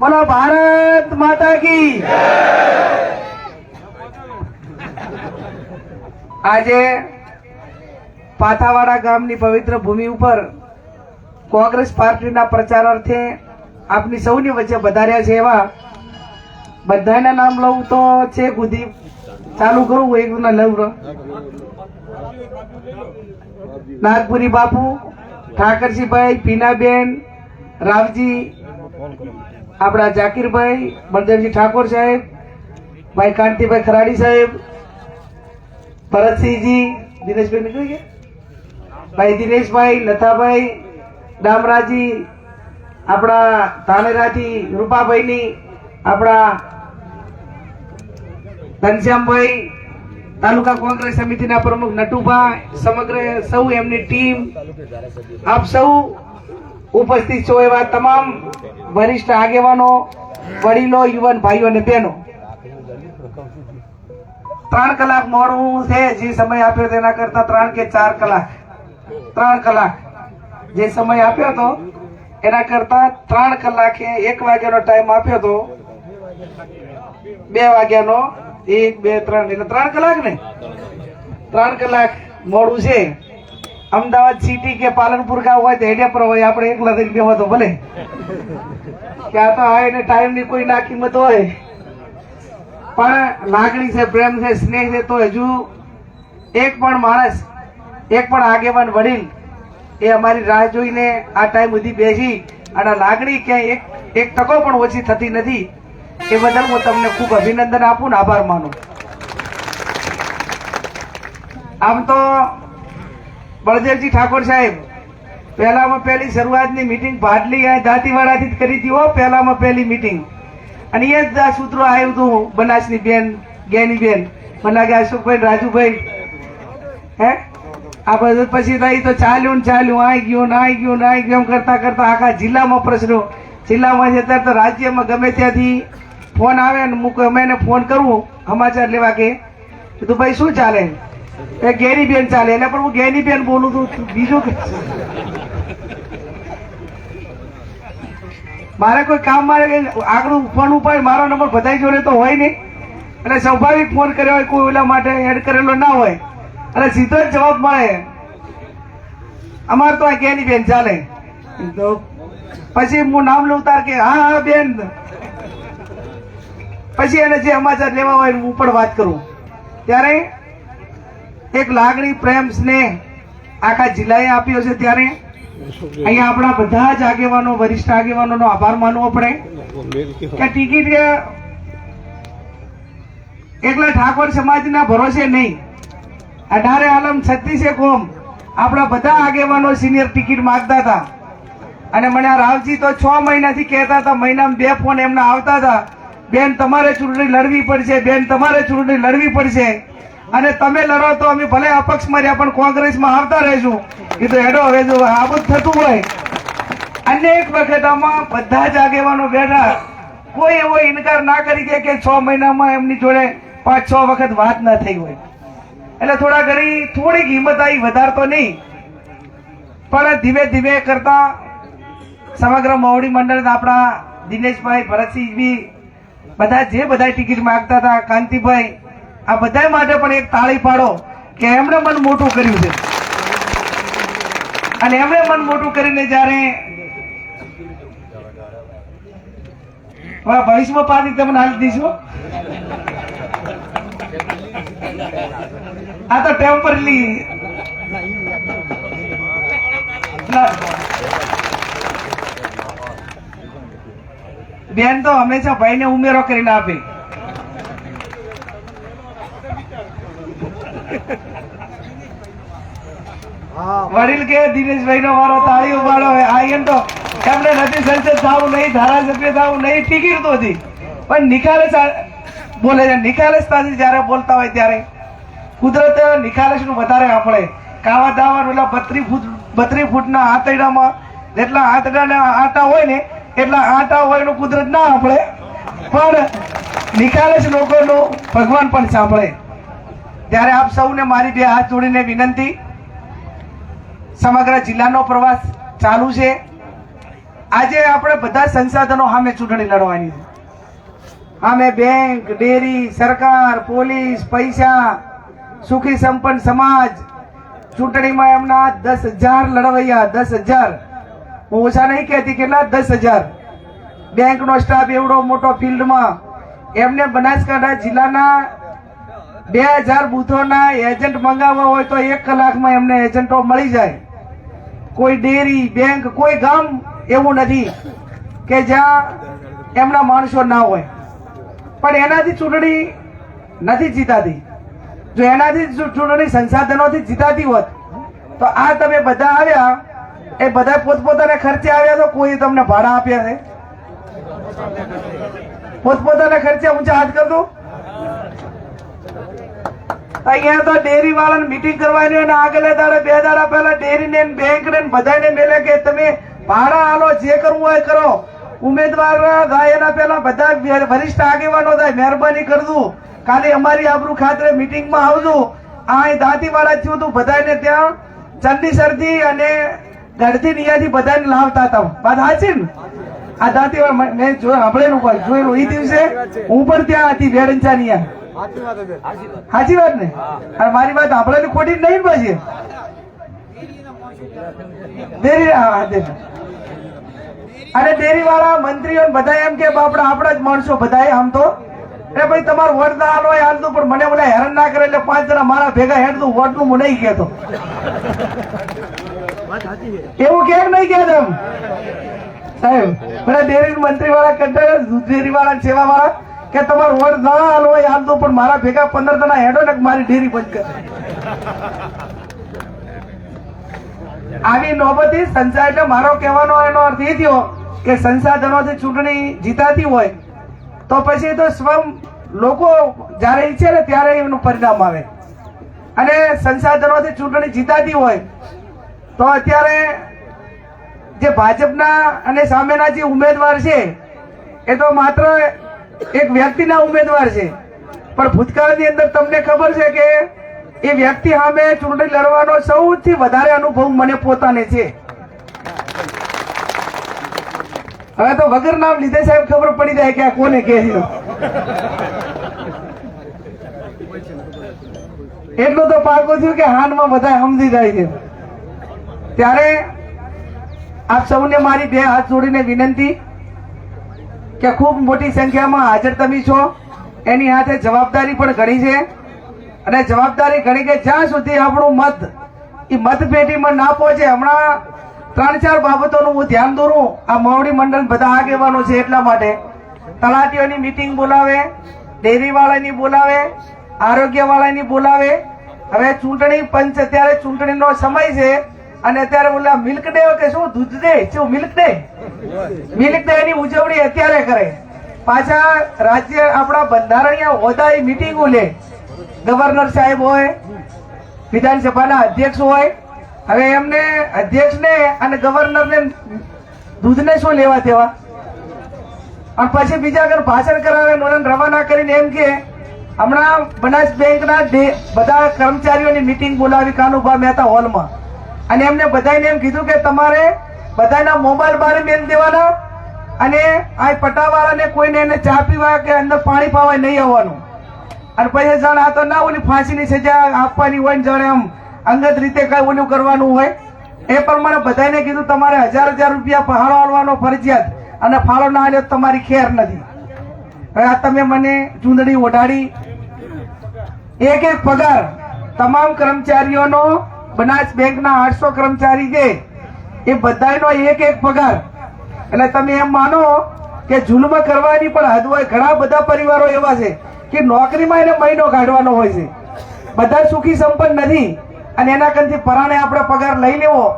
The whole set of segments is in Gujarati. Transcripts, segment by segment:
બોલો, ભારત માતા કી આજે પાથાવાડા ગામની પવિત્ર ભૂમિ ઉપર કોંગ્રેસ પાર્ટીના પ્રચારાર્થે આપની સૌની વચ્ચે વધાર્યા છે એવા બધાના નામ લઉં તો છે ગુદી ચાલુ કરું એક ના નાગપુરી બાપુ, ઠાકરજીભાઈ, પીનાબેન, રાવજી આપણા જાકીરભાઈ, બળદેવજી ઠાકોર સાહેબ, ભાઈ કાંતિભાઈ ખરાડી સાહેબ, ભરતસિંહજી, દિનેશભાઈ નીકળી ગયા? ભાઈ દિનેશભાઈ, લતાભાઈ, ડામરાજી, આપણા ધાનેરાથી રૂપાભાઈની, આપણા ઘનશ્યામભાઈ, તાલુકા કોંગ્રેસ સમિતિના પ્રમુખ નટુભાઈ, સમગ્ર સૌ એમની ટીમ, આપ સૌ ઉપસ્થિત છો એવા તમામ વરિષ્ઠ આગેવાનો, વડીલો, યુવાન ભાઈઓ અને બહેનો. ત્રણ કલાક મોડું છે, જે સમય આપ્યો તેના કરતા ત્રણ કે ચાર કલાક. ત્રણ કલાક. જે સમય આપ્યો હતો, એના કરતા ત્રણ કલાકે એક વાગ્યાનો ટાઈમ આપ્યો હતો. બે વાગ્યાનો, એક, બે, ત્રણ, એટલે ત્રણ કલાક ને? ત્રણ કલાક મોડું છે. અમદાવાદ સિટી કે પાલનપુર કા હોય તો હેડિયા પર હોય, આપણે એકલા થઈને બેવા તો ભલે. કે આ તો ટાઈમની કોઈ ના કિંમત હોય. પણ લાગણી છે, પ્રેમ છે, સ્નેહ છે, તો હજુ એક પણ માણસ, એક પણ આગેવાન વડીલ એ અમારી રાહ જોઈને આ ટાઈમ સુધી બેસી અને લાગણી ક્યાંય એક એક ટકો પણ ઓછી થતી નથી. એ બદલ હું તમને ખૂબ અભિનંદન આપું ને આભાર માનું. આમ તો બળદેવજી ઠાકોર સાહેબ, પહેલામાં પહેલી શરૂઆતની મીટિંગ ભાટલી અને દાંતીવાડાથી જ કરી હતી હો, પહેલામાં પહેલી મીટિંગ અને એ જ સૂત્રો આવ્યું હતું બનાસની બેન, ગેની બેન. મને લાગે અશોકભાઈ રાજુભાઈ. હે? આ બધું પછી થઈ તો ચાલ્યું ને ચાલ્યું, આઈ ગયું ને આઈ ગયું ને આઈ ગયું કરતા કરતા આખા જિલ્લામાં પ્રશ્નો. જિલ્લામાં ત્યારે તો રાજ્યમાં ગમે ત્યાંથી ફોન આવે ને હું અમે એને ફોન કરું સમાચાર લેવા કે. કીધું, ભાઈ, શું ચાલે? એ ગેની બેન ચાલે એટલે પણ હું ગેની બેન બોલું છું, બીજું મારે કોઈ કામ મારે આગળ ફોન ઉપાય મારો નંબર બધા જોડે તો હોય નહીં. એટલે સ્વાભાવિક ફોન કર્યો હોય, કોઈ ઓલા માટે એડ કરેલો ના હોય. અને સીધો જ જવાબ મળે. અમાર તો આ ગેની બેન ચાલે. તો પછી હું નામ લઉં તાર કે, હા હા, બેન. પછી એને જે સમાચાર લેવા હોય હું પણ વાત કરું. ત્યારે એક લાગણી પ્રેમ સ્નેહ આખા જિલ્લાએ આપ્યો છે ત્યારે. અહીંયા આપણા બધા જ આગેવાનો, વરિષ્ઠ આગેવાનોનો આભાર માનવો પડે. કે ટિકિટ એકલા ઠાકોર સમાજના ભરોસે નહીં. અઢારે આલમ છત્રીસે કોમ. આપણા બધા આગેવાનો સિનિયર ટિકિટ માંગતા હતા. અને મને આ રાવજી તો છ મહિનાથી કહેતા હતા, મહિનામાં બે ફોન એમના આવતા હતા. બેન, તમારે ચૂંટણી લડવી પડશે, બેન, તમારે ચૂંટણી લડવી પડશે. અને તમે લડો તો અમે ભલે અપક્ષમાં રહ્યા પણ કોંગ્રેસમાં આવતા રહેશું. એ તો હેડો, હવે જો આ બધું થતું હોય, અનેક વખત આમાં બધા જ આગેવાનો બેઠા. કોઈ એવો ઇનકાર ના કરી દે કે છ મહિનામાં એમની જોડે પાંચ, છ વખત વાત ના થઈ હોય. એટલે થોડા ઘણી, થોડીક હિંમત આવી વધારતો નહીં. પણ ધીમે ધીમે કરતા સમગ્ર મોવડી મંડળ આપણા દિનેશભાઈ ભરતસિંહ બી બધા જે બધા ટિકિટ માંગતા હતા, કાંતિભાઈ આ બધા માટે પણ એક તાળી પાડો કે એમણે મન મોટું કર્યું છે. અને એમણે મન મોટું કરીને જ્યારે ભવિષ્યમાં પાછી તમને હાલ દીશો. આ તો ટેમ્પરલી બેન તો હંમેશા ભાઈને ઉમેરો કરીને આપે. વડીલ કે દિનેશભાઈ નો મારો તાળી ઉપાડો આઈ એમ તો એમને નથી સંસદ થવું નહીં, ધારાસભ્ય થવું નહીં, ટિકિટ તો હતી. પણ નિખાલસ બોલે છે. નિખાલસતાથી જ્યારે બોલતા હોય ત્યારે કુદરત નિખાલસનું વધારે આપણે કાવા દાવા ઓલા બત્રી ફૂટ, બત્રી ફૂટના આંતરડામાં જેટલા આંતરડાના આટા હોય ને, એટલા આટા હોય એનું કુદરત ના આપણે પણ નિખાલસ લોકોનું ભગવાન પણ સાંભળે. ત્યારે આપ સૌને મારી બે હાથ જોડીને વિનંતી સમગ્ર જિલ્લાનો પ્રવાસ ચાલુ છે. આજે આપણે બધા સંસાધનો સામે ચૂંટણી લડવાની છે. સામે બેંક, ડેરી, સરકાર, પોલીસ, પૈસા, સુખી સંપન્ન સમાજ. ચૂંટણીમાં એમના દસ હજાર લડવૈયા, દસ હજાર. હું ઓછા નહીં કહેતી, કેટલા? દસ હજાર. બેંકનો સ્ટાફ એવડો મોટો ફિલ્ડમાં. એમને બનાસકાંઠા જિલ્લાના બે હજાર બૂથોના એજન્ટ મંગાવવા હોય તો એક કલાકમાં એમને એજન્ટો મળી જાય. કોઈ ડેરી, બેંક, કોઈ ગામ એવું નથી કે જ્યાં એમના માણસો ના હોય. પણ એનાથી ચૂંટણી નથી જીતાતી. જો એનાથી ચૂંટણી સંસાધનોથી જીતાતી હોત, તો આ તમે બધા આવ્યા, એ બધા પોતપોતાના ખર્ચે આવ્યા તો કોઈ તમને ભાડા આપ્યા છે? પોતપોતાના ખર્ચે ઊંચા હાથ કરતો? અહીંયા તો ડેરી વાળાને મીટિંગ કરવાની આગલે દાડે, બે દાડા પહેલા ડેરી ને બેંક ને બધાને મેલે કે તમે ભાડા આલો, જે કરવું હોય કરો. ઉમેદવાર થાય એના પહેલા બધા વરિષ્ઠ આગેવાનો થાય, મહેરબાની કરજો. કાલે અમારી આબરૂ ખાતરે મીટિંગમાં આવજો. આ દાંતી વાળા થયું હતું બધાને ત્યાં ચંદીસરથી અને ગઢથી નિયાથી બધાને લાવતા હતા. વાત સાચી ને? આ દાંતીવાળા મેં સાંભળેલું જોયેલું? એ દિવસે હું પણ ત્યાં હતી વેડંચા નિયા સાચી વાત ને? અને મારી વાત આપણે ખોટી નહીં પછી? ડેરી અને ડેરી. વાળા મંત્રીઓ બધા એમ કે બાપડા આપણા જ માણસો બધા આમ તો. એ ભાઈ તમારું વોટ ના હાલો હાલતું પણ મને ઓલા હેરાન ના કરે એટલે પાંચ જણા મારા ભેગા હેડતું વોટનું હું નહીં કહેતો. એવું કેમ નહીં કે? સાહેબ બધા ડેરી મંત્રી વાળા કંટાળે દૂધ ડેરી વાળા સેવા વાળા કે તમારો વર ના હાલો એ હાલતું પણ મારા ભેગા પંદર જણા હેડો ને મારી ઢેરી બંધ કરે. આવી નોબતી સંસાર, એટલે મારો કહેવાનો એનો અર્થ એ થયો કે સંસાધનોથી ચૂંટણી જીતાતી હોય, તો પછી તો સ્વમ લોકો જ્યારે ઈચ્છે ને ત્યારે એનું પરિણામ આવે. અને સંસાધનોથી ચૂંટણી જીતાતી હોય, તો અત્યારે જે ભાજપના અને સામેના જે ઉમેદવાર છે, એ તો માત્ર એક વ્યક્તિના ઉમેદવાર છે. પણ ભૂતકાળની અંદર તમને ખબર છે કે એ વ્યક્તિ સામે ચૂંટણી લડવાનો સૌથી વધારે અનુભવ મને પોતાને છે. હવે તો વગર નામ લીધે સાહેબ ખબર પડી જાય કે આ કોને કે એટલું તો પાકું થયું કે હાનમાં બધા સમજી જાય છે. ત્યારે આપ સૌને મારી બે હાથ જોડીને વિનંતી. કે ખૂબ મોટી સંખ્યામાં હાજર તમે છો, એની હાથે જવાબદારી પણ ઘણી છે. અને જવાબદારી ઘણી કે જ્યાં સુધી આપણું મત એ મતપેટીમાં ના પહોંચે, હમણાં ત્રણ ચાર બાબતોનું હું ધ્યાન દોરું, આ મોવડી મંડળ બધા આગેવાનો છે એટલા માટે. તલાટીઓની મીટિંગ બોલાવે, ડેરીવાળાની બોલાવે, આરોગ્યવાળાની બોલાવે. હવે ચૂંટણી પંચ, અત્યારે ચૂંટણીનો સમય છે, અને અત્યારે ઓલા મિલ્ક ડે કે શું દૂધ ડે શું મિલ્ક ડે મિલ્ક ડે ની ઉજવણી અત્યારે કરે. પાછા રાજ્ય આપણા બંધારણીય હોદ્દા મિટિંગો લે. ગવર્નર સાહેબ હોય, વિધાનસભાના અધ્યક્ષ હોય. હવે એમને અધ્યક્ષને અને ગવર્નરને દૂધને શું લેવા દેવા? અને પછી બીજા આગળ ભાષણ કરાવે ને રવાના કરીને એમ કે, હમણાં બનાસ બેંકના બધા કર્મચારીઓની મિટિંગ બોલાવી, કાનુભા મહેતા હોલમાં અને એમને બધાને એમ કીધું કે, તમારે બધાના મોબાઈલ બહાર મેલ દેવાના અને આ પટાવાળાને કોઈને એને ચા પીવા કે અંદર પાણી પાવા નહીં આવવાનું. અને પછી જાણ આ તો ના ઓલી ફાંસીની સજા આપવાની હોય ને જાણે આમ અંગત રીતે કઈ ઓલું કરવાનું હોય. એ પ્રમાણે બધાને કીધું તમારે હજાર હજાર રૂપિયા ફાળો આવવાનો ફરજિયાત અને ફાળો ના આવ્યો તમારી ખેર નથી. હવે આ તમે મને ચૂંદડી ઓઢાડી. એક એક પગાર તમામ કર્મચારીઓનો બનાસ બેંકના આઠસો કર્મચારી છે. એ બધાનો એક એક પગાર. એટલે તમે એમ માનો કે જુલ્મ કરવાની પણ હદ હોય. ઘણા બધા પરિવારો એવા છે કે નોકરીમાં એને મહિનો કાઢવાનો હોય છે. બધા સુખી સંપન્ન નથી. અને એના કંથી પરાણે આપણે પગાર લઈ લેવો.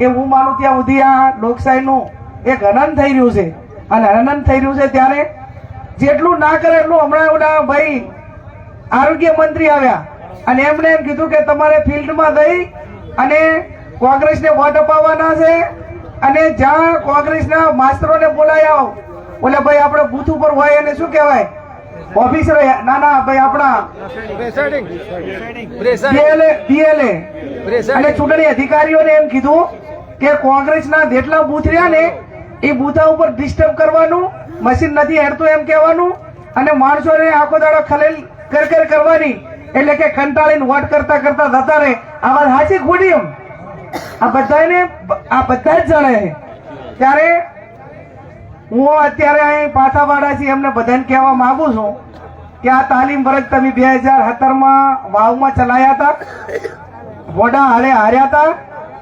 એ હું માનું ત્યાં સુધી આ લોકશાહીનું એક હનન થઈ રહ્યું છે. અને હનન થઈ રહ્યું છે ત્યારે જેટલું ના કરે એટલું હમણાં ઓલા ભાઈ આરોગ્ય મંત્રી આવ્યા. અને એમણે એમ કીધું કે તમારે ફિલ્ડમાં જઈ અને કોંગ્રેસને વોટ અપાવવાના છે? અને જ્યાં કોંગ્રેસના માસ્તરોને બોલાયા ઓલે ભાઈ આપણે બુથ ઉપર હોય એને શું કહેવાય? ઓફિસર ના ના ભાઈ આપણા બીએલએ બીએલએ અને ચૂંટણી અધિકારીઓને એમ કીધું કે કોંગ્રેસના જેટલા બૂથ રહ્યા ને એ બૂથા ઉપર ડિસ્ટર્બ કરવાનું મશીન નથી હેરતું એમ કહેવાનું અને માણસોને આખો દાડો ખલેલ કર કર કરવાની. એટલે કે કંટાળીને વોટ કરતા કરતા જતા રહે. આ વાત ખોડી એમ? આ બધાને આ બધા જ જણે. ત્યારે હું અત્યારે અહીં પાથાવાડાથી એમને બધાને કહેવા માંગુ છું કે આ તાલીમ વર્ગ તમે બે હજાર સત્તરમાં વાવમાં ચલાયા હતા, વોડા હારે હાર્યા હતા.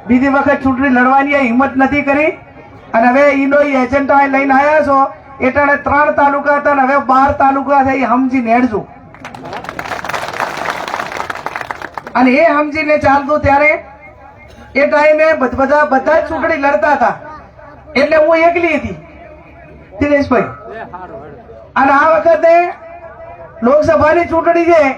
બીજી વખત ચૂંટણી લડવાની હિંમત નથી કરી. અને હવે ઈનો એજન્ડા અહીં લઈને આવ્યા છો. એટલે ત્રણ તાલુકા હતા અને હવે બાર તાલુકા છે એ સમજી નેડજો. અને એ સમજીને ચાલતું ત્યારે એ ટાઈમે બધ- બધા જ ચૂંટણી લડતા હતા. એટલે હું એકલી હતી. દિનેશભાઈ. અને આ વખતે લોકસભાની ચૂંટણી છે.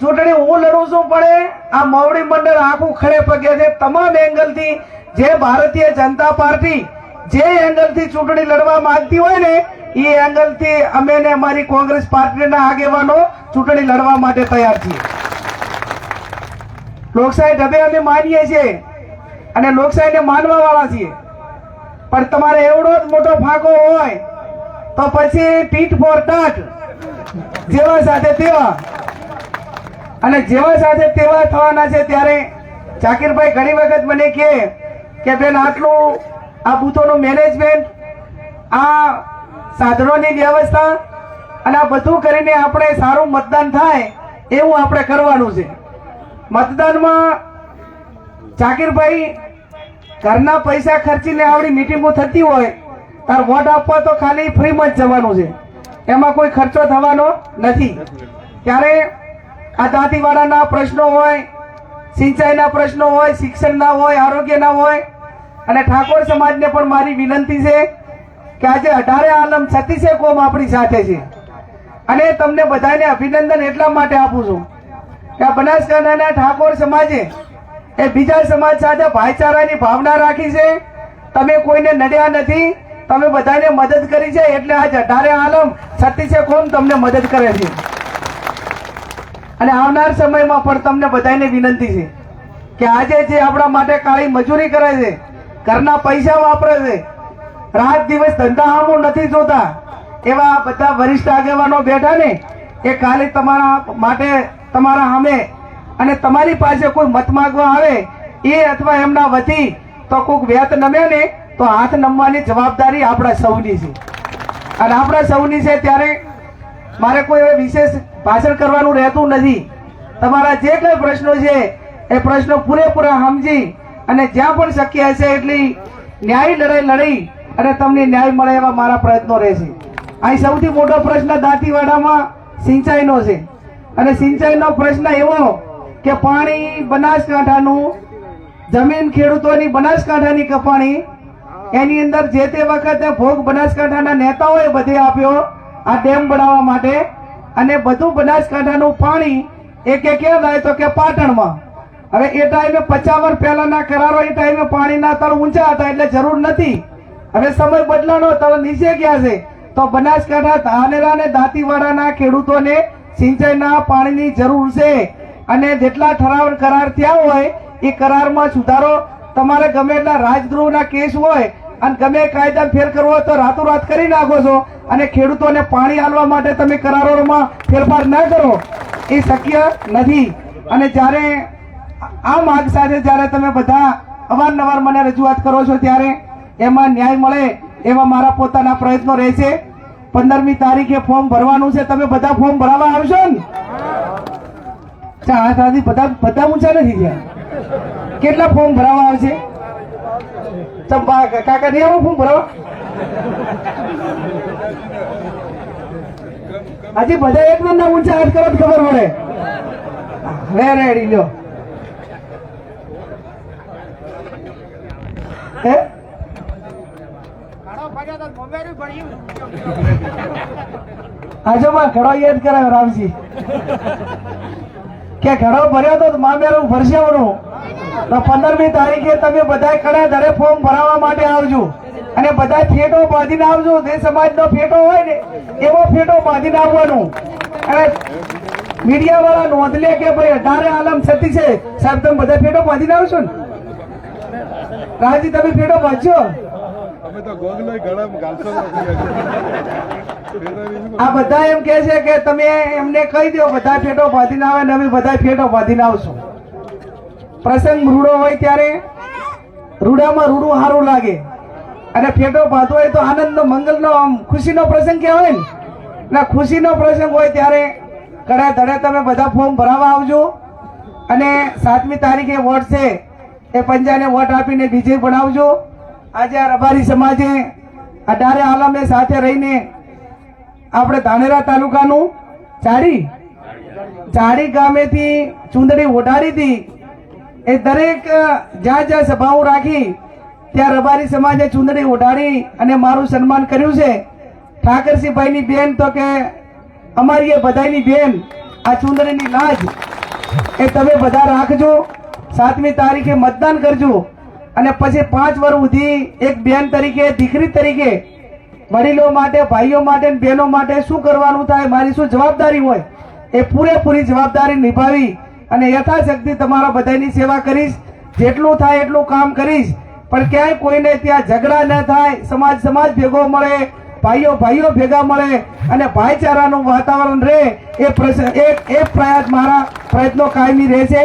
ચૂંટણી હું લડું છું પણ આ મોવડી મંડળ આખું ખડે પગે છે. તમામ એંગલથી જે ભારતીય જનતા પાર્ટી જે એંગલથી ચૂંટણી લડવા માંગતી હોય ને એ એંગલથી અમે ને અમારી કોંગ્રેસ પાર્ટીના આગેવાનો ચૂંટણી લડવા માટે તૈયાર છીએ. લોકશાહી ઢબે અમે માનીએ છીએ. અને લોકશાહીને માનવા વાળા છીએ. પણ તમારે એવડો જ મોટો ફાંકો હોય, તો પછી ટીટ ફોર ટાટ જેવા સાથે તેવા. અને જેવા સાથે તેવા થવાના છે ત્યારે જાકીરભાઈ ઘણી વખત મને કહે કે, બેન, આટલું આ બૂથોનું મેનેજમેન્ટ આ સાધનોની વ્યવસ્થા અને આ બધું કરીને આપણે સારું મતદાન થાય એવું આપણે કરવાનું છે. મતદાનમાં જાકીરભાઈ, ઘરના પૈસા ખર્ચીને આવડી મિટિંગો થતી હોય, તાર વોટ આપવા તો ખાલી ફ્રીમાં જ જવાનું છે. એમાં કોઈ ખર્ચો થવાનો નથી. ત્યારે આ દાંતીવાડાના પ્રશ્નો હોય, સિંચાઈના પ્રશ્નો હોય, શિક્ષણના હોય, આરોગ્યના હોય, અને ઠાકોર સમાજને પણ મારી વિનંતી છે કે આજે અઢારે આલમ છત્તીસે કોમ આપણી સાથે છે. અને તમને બધાને અભિનંદન એટલા માટે આપું છું કે આ બનાસકાંઠાના ઠાકોર સમાજે એ બીજા સમાજ સાથે ભાઈચારાની ભાવના રાખી છે. તમે કોઈને નડ્યા નથી, તમે બધાને મદદ કરી છે, એટલે આ અઢારે આલમ છત્તીસે કોમ તમને મદદ કરે છે. અને આવનાર સમયમાં પણ તમને બધાને વિનંતી છે કે આજે જે આપણા માટે કાળી મજૂરી કરે છે, ઘરના પૈસા વાપરે છે, રાત દિવસ ધંધા હામો નથી જોતા, એવા બધા વરિષ્ઠ આગેવાનો બેઠા ને, એ કાલે તમારા માટે તમારા સામે અને તમારી પાસે કોઈ મત માંગવા આવે, એ અથવા એમના વતી, તો કોઈક વેત નમે ને, તો હાથ નમવાની જવાબદારી આપણા સૌની છે. અને આપણા સૌની છે ત્યારે મારે કોઈ વિશેષ ભાષણ કરવાનું રહેતું નથી. તમારા જે કઈ પ્રશ્નો છે, એ પ્રશ્નો પૂરેપૂરા સમજી અને જ્યાં પણ શક્ય હશે એટલી ન્યાય લડાઈ લડી અને તમને ન્યાય મળે એવા મારા પ્રયત્નો રહેશે. અહીં સૌથી મોટો પ્રશ્ન દાંતીવાડામાં સિંચાઈનો છે. અને સિંચાઈનો પ્રશ્ન એવો કે પાણી બનાસકાંઠાનું, જમીન ખેડૂતોની બનાસકાંઠાની કપાણી, એની અંદર જે તે વખતે ભોગ બનાસકાંઠાના નેતાઓએ બધે આપ્યો, આ ડેમ બનાવવા માટે. અને બધું બનાસકાંઠાનું પાણી એક એક ક્યાં તો કે પાટણમાં. હવે એ ટાઈમે પચાસ વર્ષ પહેલાના કરારો, એ ટાઈમે પાણીના તળ ઊંચા હતા એટલે જરૂર નથી. હવે સમય બદલાનો તળ નીચે ગયા છે. તો બનાસકાંઠા ધાનેરા અને દાંતીવાડાના ખેડૂતોને સિંચાઈના પાણીની જરૂર છે. અને જેટલા ઠરાવ કરાર થયા હોય, એ કરારમાં સુધારો. તમારે ગમે એટલા રાજદ્રોહના કેસ હોય, અને ગમે કાયદા ફેર કરવો હોય તો રાતોરાત કરી નાખો છો. અને ખેડૂતોને પાણી આલવા માટે તમે કરારોમાં ફેરફાર ન કરો. એ શક્ય નથી. અને જ્યારે આ માગ સાથે જ્યારે તમે બધા અવારનવાર મને રજૂઆત કરો છો ત્યારે એમાં ન્યાય મળે એવા મારા પોતાના પ્રયત્નો રહેશે. પંદરમી તારીખે ફોર્મ ભરવાનું છે. તમે બધા ફોર્મ ભરાવા આવશો ને? ચા હાથ બધા બધા ઊંચા નથી થયા કેટલા ફોર્મ ભરાવા આવશે ચંપા કાકા, નહીં આવો ફોર્મ ભરાવા? હજી બધા એક નંબર ઊંચા હાથ કરો ખબર પડે. હવે રેડી લો હે? આજોમાં ઘડો યાદ કરાવ્યો રામજી. કે ઘડો ભર્યો તો મામેરું ભરસાવણું તો પંદરમી તારીખે તમે બધા કડા દરે ફોર્મ ભરાવવા માટે આવજો. અને બધા ફેટો બાંધીને આવજો. જે સમાજનો ફેટો હોય ને, એવો ફેટો બાંધીને આવવાનું. અને મીડિયા વાળા નોંધ લે કે ભાઈ અઢારે આલમ છતી છે. સાહેબ, તમે બધા ફેટો બાંધીને આવશો ને? રાજી તમે ફેટો બાંધજો અમે તો ગોગલો ગળા ગાલસો આ બધા એમ કે છે કે તમે એમને કહી દો, બધા ફેટો બાંધીને આવે ને અમે બધા ફેટો બાંધીને આવશું. પ્રસંગ રૂડો હોય ત્યારે રૂડામાં રૂડું સારું લાગે. અને ફેટો ભાતો હોય તો આનંદનો, મંગલનો, આમ ખુશીનો પ્રસંગ કહેવાય ને. ના ખુશીનો પ્રસંગ હોય ત્યારે કડા ધડે તમે બધા ફોર્મ ભરાવા આવજો. અને સાતમી તારીખે વોટ છે એ પંજાને વોટ આપીને બીજે બનાવજો. આજે આ રબારી સમાજે અઢારે આલમે સાથે રહીને આપણે ધાનેરા તાલુકાનું ચાડી ચાડી ગામેથી ચુંદડી ઓઢાડી હતી. એ દરેક જ્યાં જ્યાં સભાઓ રાખી, ત્યાં રબારી સમાજે ચુંદડી ઓઢાડી અને મારું સન્માન કર્યું છે. ઠાકરસિંહભાઈની બેન તો કે અમારી એ બધાની બેન, આ ચુંદડીની લાજ એ તમે બધા રાખજો. સાતમી તારીખે મતદાન કરજો. અને પછી પાંચ વર્ષ સુધી એક બેન તરીકે, દીકરી તરીકે, વડીલો માટે, ભાઈઓ માટે બહેનો માટે શું કરવાનું થાય, મારી શું જવાબદારી હોય, એ પૂરેપૂરી જવાબદારી નિભાવી અને યથાશક્તિ તમારા બધાની સેવા કરીશ. જેટલું થાય એટલું કામ કરીશ. પણ ક્યાંય કોઈને ત્યાં ઝઘડા ન થાય, સમાજ સમાજ ભેગો મળે, ભાઈઓ ભાઈઓ ભેગા મળે અને ભાઈચારાનું વાતાવરણ રહે એ એ પ્રયાસ મારા પ્રયત્નો કાયમી રહેશે.